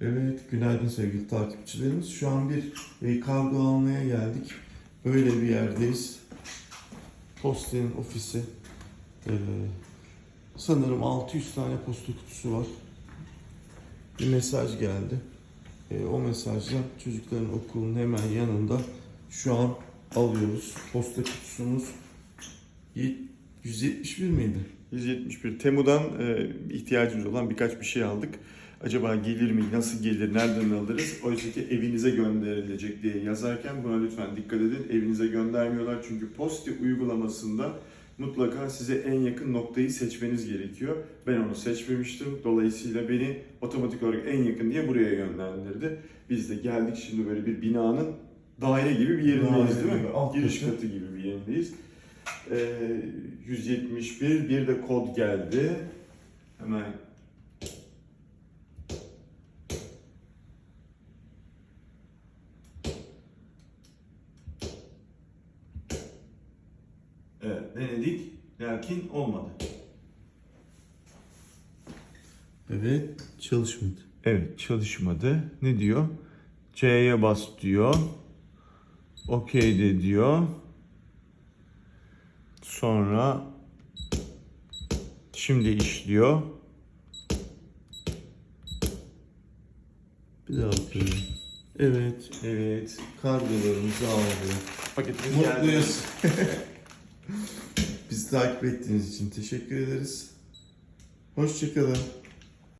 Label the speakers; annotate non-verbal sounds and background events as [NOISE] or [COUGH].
Speaker 1: Evet, günaydın sevgili takipçilerimiz. Şu an bir e, kargo almaya geldik. Böyle bir yerdeyiz. Postenin ofisi. Ee, sanırım 600 tane posta kutusu var. Bir mesaj geldi. Ee, o mesajla çocukların okulun hemen yanında şu an alıyoruz. Posta kutusumuz y- 171 miydi?
Speaker 2: 171 Temu'dan e, ihtiyacımız olan birkaç bir şey aldık. Acaba gelir mi, nasıl gelir, nereden alırız? Oysa ki evinize gönderilecek diye yazarken buna lütfen dikkat edin. Evinize göndermiyorlar çünkü Posti uygulamasında mutlaka size en yakın noktayı seçmeniz gerekiyor. Ben onu seçmemiştim. Dolayısıyla beni otomatik olarak en yakın diye buraya yönlendirdi. Biz de geldik şimdi böyle bir binanın daire gibi bir yerindeyiz
Speaker 1: Daire
Speaker 2: değil mi?
Speaker 1: alt
Speaker 2: Giriş
Speaker 1: katı.
Speaker 2: katı gibi bir yerindeyiz. Ee, 171 bir de kod geldi. Hemen Evet, denedik. Lakin olmadı.
Speaker 1: Evet, çalışmadı.
Speaker 2: Evet, çalışmadı. Ne diyor? C'ye bas diyor. Okey de diyor. Sonra şimdi işliyor.
Speaker 1: Bir daha bakıyorum. Evet,
Speaker 2: Evet.
Speaker 1: kargolarımızı aldık.
Speaker 2: Paketimiz
Speaker 1: Mutluyuz. [LAUGHS] Bizi takip ettiğiniz için teşekkür ederiz. Hoşçakalın.